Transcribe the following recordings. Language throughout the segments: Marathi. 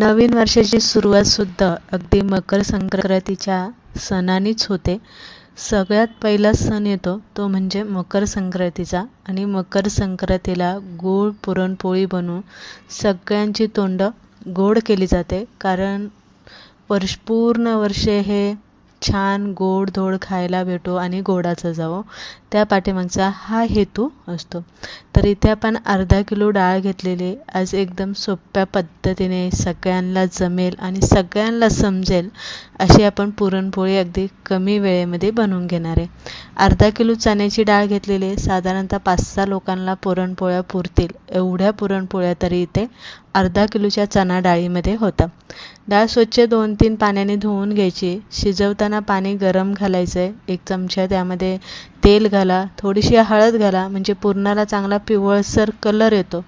नवीन वर्षाची सुरुवात सुद्धा अगदी मकर संक्रांतीच्या सणानेच होते. सगळ्यात पहिला सण येतो तो म्हणजे मकर संक्रांतीचा. आणि मकर संक्रांतीला गोड पुरणपोळी बनवून सगळ्यांची तोंड गोड केली जाते. कारण वर्ष पूर्ण वर्षे हे छान गोड धोड खायला भेटो आणि गोडाचं जावो. त्या पाठीमागचा हा हेतू असतो. तर इथे आपण अर्धा किलो डाळ घेतलेली आज एकदम सोप्या पद्धतीने सगळ्यांना जमेल आणि सगळ्यांना समजेल अशी आपण पुरणपोळी अगदी कमी वेळेमध्ये बनवून घेणार आहे. अर्धा किलो चण्याची डाळ घेतलेली आहे साधारणतः पाच सहा लोकांना पुरणपोळ्या पुरतील. एवढ्या पुरणपोळ्या तरी इथे अर्धा किलोच्या चणा डाळीमध्ये होतं. डाळ स्वच्छ दोन तीन पाण्याने धुवून घ्यायची. शिजवताना पाणी गरम घालायचं आहे एक चमचा त्यामध्ये तेल घाला. थोडीशी हळद घाला. म्हणजे पुरणाला चांगला पिवळसर कलर येतो.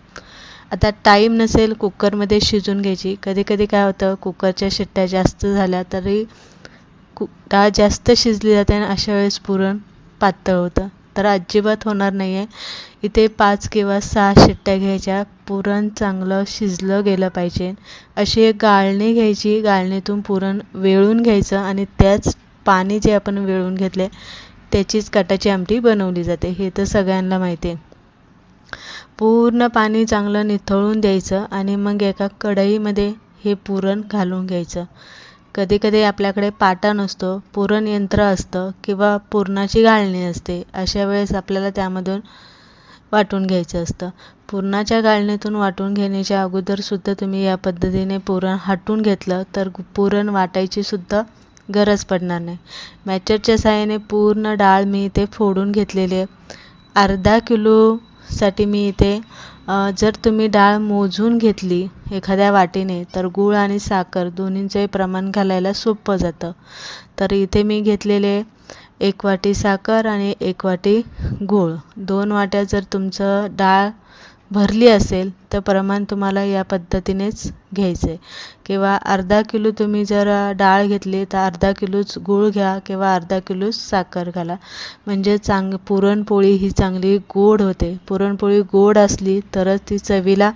आता टाईम नसेल कुकरमध्ये शिजून घ्यायची. कधी कधी काय होतं? कुकरच्या शिट्ट्या जास्त झाल्या तरी कु डाळ जास्त शिजली जाते आणि अशा वेळेस पुरण पातळ होतं. तर अजिबात होणार नाही आहे इथे पाच किंवा सहा शिट्ट्या घ्यायच्या. पुरण चांगलं शिजलं गेलं पाहिजे. अशी एक गाळणी घ्यायची. गाळणीतून पुरण वेळून घ्यायचं आणि त्याच पाणी जे आपण वेळून घेतले त्याचीच कटाची आमटी बनवली जाते. हे तर सगळ्यांना माहिती आहे. पूर्ण पाणी चांगलं निथळून द्यायचं आणि मग एका कढईमध्ये हे पुरण घालून घ्यायचं. कधीकधी आपल्याकडे पाटा नसतो पुरण यंत्र असतं किंवा पुरणाची गाळणी असते अशा वेळेस आपल्याला त्यामधून वाटून घ्यायचं असतं. पुरणाच्या गाळणीतून वाटून घेण्याच्या अगोदरसुद्धा तुम्ही या पद्धतीने पुरण हाटून घेतलं तर पुरण वाटायचीसुद्धा गरज पडणार नाही. मॅचरच्या साहाय्याने पूर्ण डाळ मी इथे फोडून घेतलेली आहे. अर्धा किलोसाठी मी इथे जर तुम्ही डाळ मोजून घेतली एखाद्या वाटीने तर गूळ आणि साखर दोन्हींचंही प्रमाण घालायला सोपं जातं. तर इथे मी घेतलेले एक वाटी साखर आणि एक वाटी गूळ. दोन वाट्या जर तुमचं डाळ भरली असेल तर प्रमाण तुम्हाला या पद्धतीनेच घ्यायचं आहे किंवा अर्धा किलो तुम्ही जर डाळ घेतली तर अर्धा किलोच गूळ घ्या किंवा अर्धा किलोच साखर घाला. म्हणजे चांग पुरणपोळी ही चांगली गोड होते. पुरणपोळी गोड असली तरच ती चवीला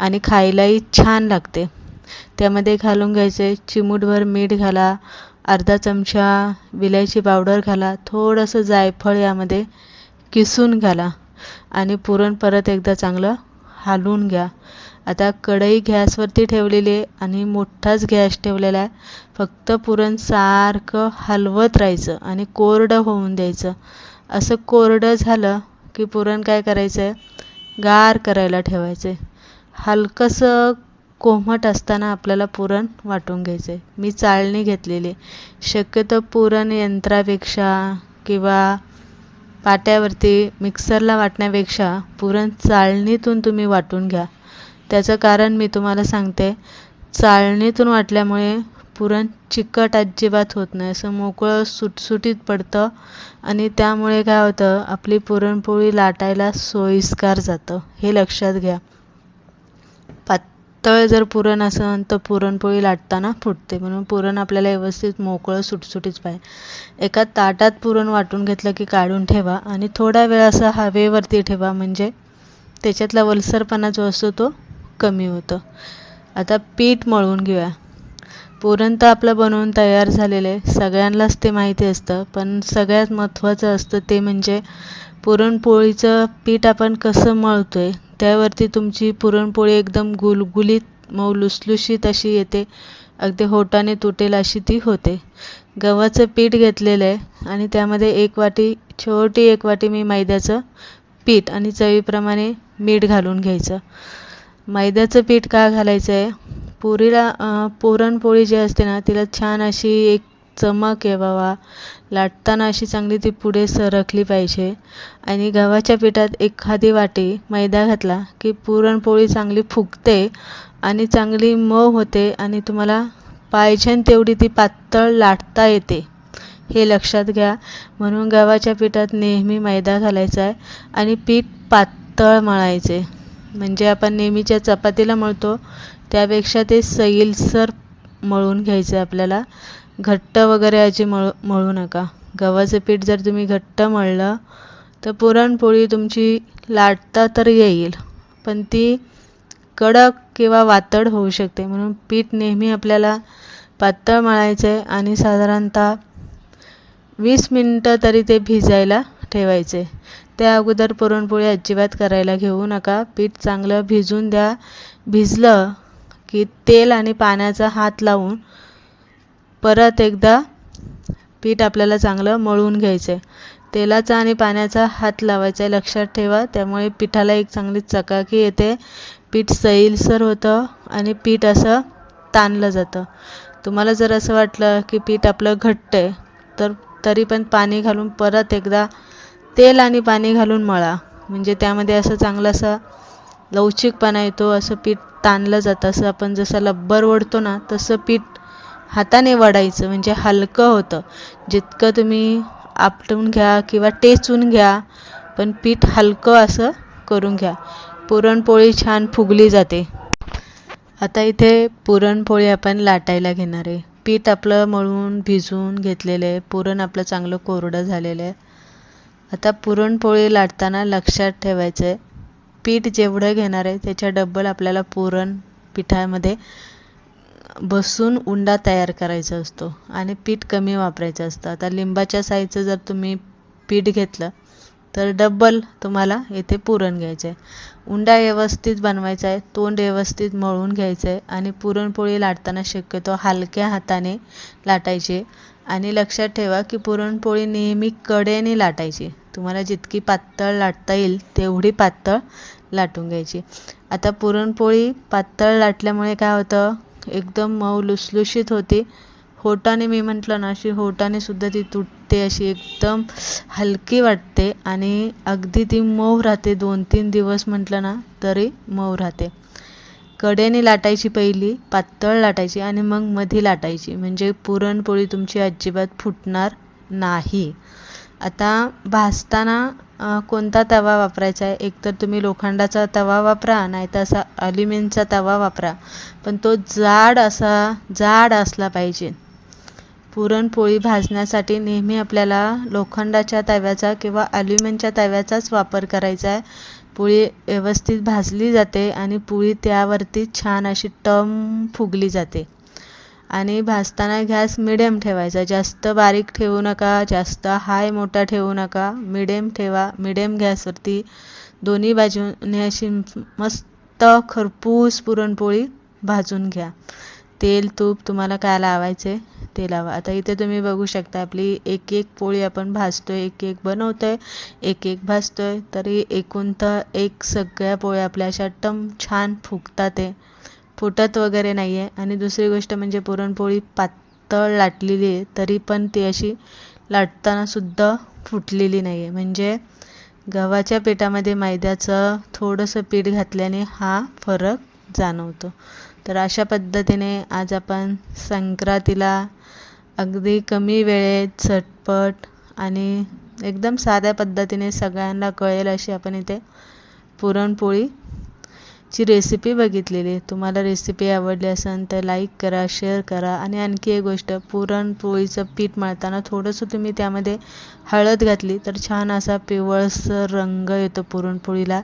आणि खायलाही छान लागते. त्यामध्ये घालून घ्यायचे चिमूटभर मीठ घाला अर्धा चमचा विलायची पावडर घाला थोडंसं जायफळ यामध्ये किसून घाला. आणि पुरण परत एकदा चांगलं हालवून घ्या. आता कढई गॅसवरती ठेवलेली आहे आणि मोठाच गॅस ठेवलेला आहे. फक्त पुरण सारखं हलवत राहायचं आणि कोरडं होऊन द्यायचं. असं कोरडं झालं की पुरण काय करायचं आहे गार करायला ठेवायचं आहे हलकंसं कोमट असताना आपल्याला पुरण वाटून घ्यायचं आहे मी चाळणी घेतलेली शक्यतो पुरण यंत्रापेक्षा किंवा पाट्यावरती मिक्सरला वाटण्यापेक्षा पुरण चाळणीतून तुम्ही वाटून घ्या. त्याचं कारण मी तुम्हाला सांगते. चाळणीतून वाटल्यामुळे पुरण चिकट अजिबात होत नाही. असं मोकळं सुटसुटीत पडतं आणि त्यामुळे काय होतं? आपली पुरणपोळी लाटायला सोयीस्कर जातं. हे लक्षात घ्या. तळ जर पुरण असेल तर पुरणपोळी लाटताना फुटते. म्हणून पुरण आपल्याला व्यवस्थित मोकळं सुटसुटीत पाहिजे. एका ताटात पुरण वाटून घेतलं की काढून ठेवा आणि थोडा वेळ असं हवेवरती ठेवा. म्हणजे त्याच्यातला वलसरपणा जो असतो तो कमी होतो. आता पीठ मळून घेऊया. पुरण तर आपलं बनवून तयार झालेलं आहे. सगळ्यांनाच ते माहिती असतं. पण सगळ्यात महत्त्वाचं असतं ते म्हणजे पुरणपोळीचं पीठ आपण कसं मळतो आहे त्यावरती तुमची पुरणपोळी एकदम गुलगुलीत मऊ लुसलुशीत अशी येते. अगदी होटाने तुटेल अशी ती होते. गव्हाचं पीठ घेतलेलं आहे आणि त्यामध्ये एक वाटी छोटी एक वाटी मी मैद्याचं पीठ आणि चवीप्रमाणे मीठ घालून घ्यायचं. मैद्याचं पीठ का घालायचं आहे? पुरीला पुरणपोळी जी असते ना तिला छान अशी एक चमक यावा लाटताना अशी चांगली ती पुढे सरकली पाहिजे. आणि गव्हाच्या पिठात एखादी वाटी मैदा घातला की पुरणपोळी चांगली फुगते आणि चांगली मऊ होते आणि तुम्हाला पाहिजे तेवढी ती पातळ लाटता येते. हे लक्षात घ्या. म्हणून गव्हाच्या पिठात नेहमी मैदा घालायचा आहे आणि पीठ पातळ मळायचे. म्हणजे आपण नेहमीच्या चपातीला मळतो त्यापेक्षा ते सैलसर मळून घ्यायचं आपल्याला. घट्ट वगैरे याची मळ मळू नका. गव्हाचं पीठ जर तुम्ही घट्ट मळलं तर पुरणपोळी तुमची लाटता तर येईल. पण ती कडक किंवा वातड होऊ शकते. म्हणून पीठ नेहमी आपल्याला पातळ मळायचं आहे आणि साधारणतः वीस मिनटं तरी ते भिजायला ठेवायचे. त्या अगोदर पुरणपोळी अजिबात करायला घेऊ नका. पीठ चांगलं भिजून द्या. भिजलं की तेल आणि पाण्याचा हात लावून परत एकदा पीठ आपल्याला चांगलं मळून घ्यायचं आहे तेलाचा आणि पाण्याचा हात लावायचा आहे लक्षात ठेवा. त्यामुळे पिठाला एक चांगली चकाकी येते. पीठ सैलसर होतं आणि पीठ असं ताणलं जातं. तुम्हाला जर असं वाटलं की पीठ आपलं घट्ट आहे तर तरी पण पाणी घालून परत एकदा तेल आणि पाणी घालून मळा. म्हणजे त्यामध्ये असं चांगलं असं लवचिकपणा येतो असं पीठ ताणलं जातं. असं आपण जसं लब्बर ओढतो ना तसं पीठ हाताने वडायचं म्हणजे हलकं होतं. जितकं तुम्ही आपटून घ्या किंवा टेचून घ्या पण पीठ हलकं असं करून घ्या. पुरणपोळी छान फुगली जाते. आता इथे पुरणपोळी आपण लाटायला घेणार आहे. पीठ आपलं मळून भिजवून घेतलेलं आहे. पुरण आपलं चांगलं कोरडं झालेलं आहे. आता पुरणपोळी लाटताना लक्षात ठेवायचं आहे पीठ जेवढं घेणार आहे त्याच्या डब्बल आपल्याला पुरण पिठामध्ये बसून उंडा तयार करायचा असतो आणि पीठ कमी वापरायचं असतं. आता लिंबाच्या साईजचं जर तुम्ही पीठ घेतलं तर डब्बल तुम्हाला येथे पुरण घ्यायचं आहे. उंडा व्यवस्थित बनवायचा आहे तोंड व्यवस्थित मळून घ्यायचं आहे आणि पुरणपोळी लाटताना शक्यतो हलक्या हाताने लाटायची आणि लक्षात ठेवा की पुरणपोळी नेहमी कडेने लाटायची. तुम्हाला जितकी पातळ लाटता येईल तेवढी पातळ लाटून घ्यायची. आता पुरणपोळी पातळ लाटल्यामुळे काय होतं? एकदम मऊ लुसलुशीत होती. होटाने मी म्हटलं ना अशी होटाने सुद्धा ती तुटते अशी एकदम हलकी वाटते आणि अगदी ती मऊ राहते. दोन तीन दिवस म्हटलं ना तरी मऊ राहते. कड्याने लाटायची पहिली पातळ लाटायची आणि मग मधी लाटायची. म्हणजे पुरणपोळी तुमची अजिबात फुटणार नाही. आता भाजताना कोणता तवा वापरायचा आहे? एकतर तुम्ही लोखंडाचा तवा वापरा नाही तर असा अल्युमिनचा तवा वापरा. पण तो जाड असा जाड असला पाहिजे. पुरणपोळी भाजण्यासाठी नेहमी आपल्याला लोखंडाच्या तव्याचा किंवा अल्युमिनच्या तव्याचाच वापर करायचा आहे. पोळी व्यवस्थित भाजली जाते आणि पोळी त्यावरती छान अशी टम फुगली जाते. आणि भाजताना गॅस मिडियम ठेवायचा. जास्त बारीक ठेवू नका जास्त हाय मोठा ठेवू नका. मिडियम ठेवा मिडियम गॅसवरती. दोन्ही बाजूने अशी मस्त खरपूस पुरणपोळी भाजून घ्या. तेल तूप तुम्हाला काय लावायचे ते लावा. आता इथे तुम्ही बघू शकता आपली एक एक पोळी आपण भाजतोय एक एक बनवतोय एक एक भाजतोय. तरी एकूण तर एक सगळ्या पोळ्या आपल्या अशा टम छान फुगतात आहे फुटत वगैरे नाही आहे आणि दुसरी गोष्ट म्हणजे पुरणपोळी पातळ लाटलेली आहे तरी पण ती अशी लाटतानासुद्धा फुटलेली नाही आहे म्हणजे गव्हाच्या पिठामध्ये मैद्याचं थोडंसं पीठ घातल्याने हा फरक जाणवतो. तर अशा पद्धतीने आज आपण संक्रांतीला अगदी कमी वेळेत झटपट आणि एकदम साध्या पद्धतीने सगळ्यांना कळेल अशी आपण इथे पुरणपोळी ची रेसिपी बघितलेली. तुम्हाला रेसिपी आवडली असेल तर लाईक करा शेअर करा आणि आणखी एक गोष्ट पुरणपोळीचं पीठ मळताना थोडंसं तुम्ही त्यामध्ये हळद घातली तर छान असा पिवळसर रंग येतो पुरणपोळीला.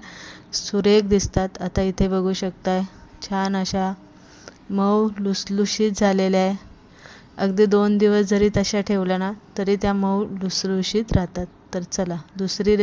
सुरेख दिसतात. आता इथे बघू शकताय छान अशा मऊ लुसलुशीत झालेल्या आहे. अगदी दोन दिवस जरी तशा ठेवल्या ना तरी त्या मऊ लुसलुशीत राहतात. तर चला दुसरी